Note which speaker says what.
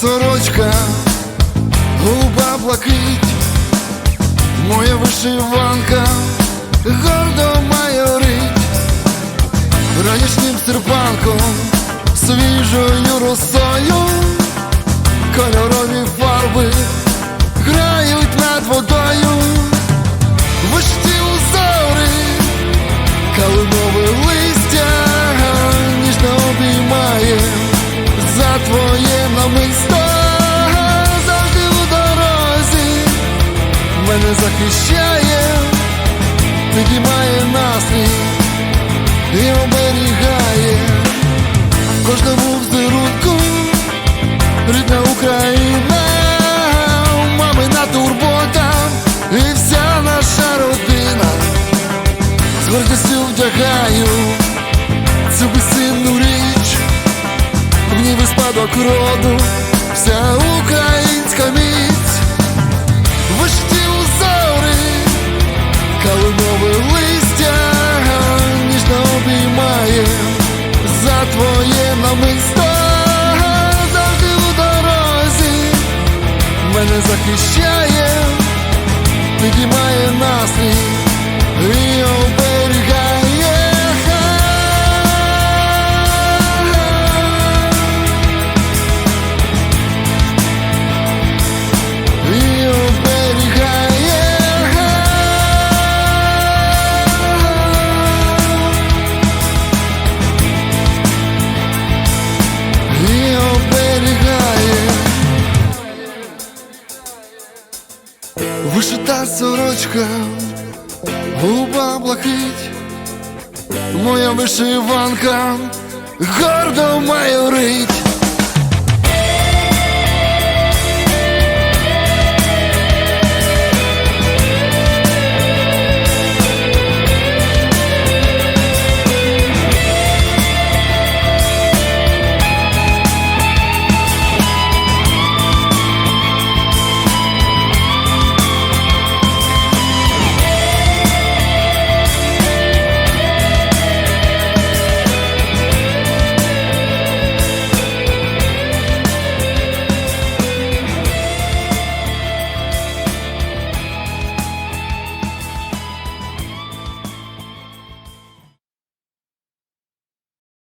Speaker 1: сорочка, губа блакить, моя вишиванка, гордо майорить, ранішнім серпанком, свіжою росою, кольорові фарби. Мене захищає, підіймає настрій і оберігає кожному взирунку рідна Україна, мамина турбота і вся наша родина. З гордістю вдягаю цю безцінну річ, в ви спадок роду, вся українська твоє намисто. Завжди у дорозі. Мене захищає, підіймає настрій І оберігає. Вишита сорочка, губа блакить, моя вишиванка гордо майорить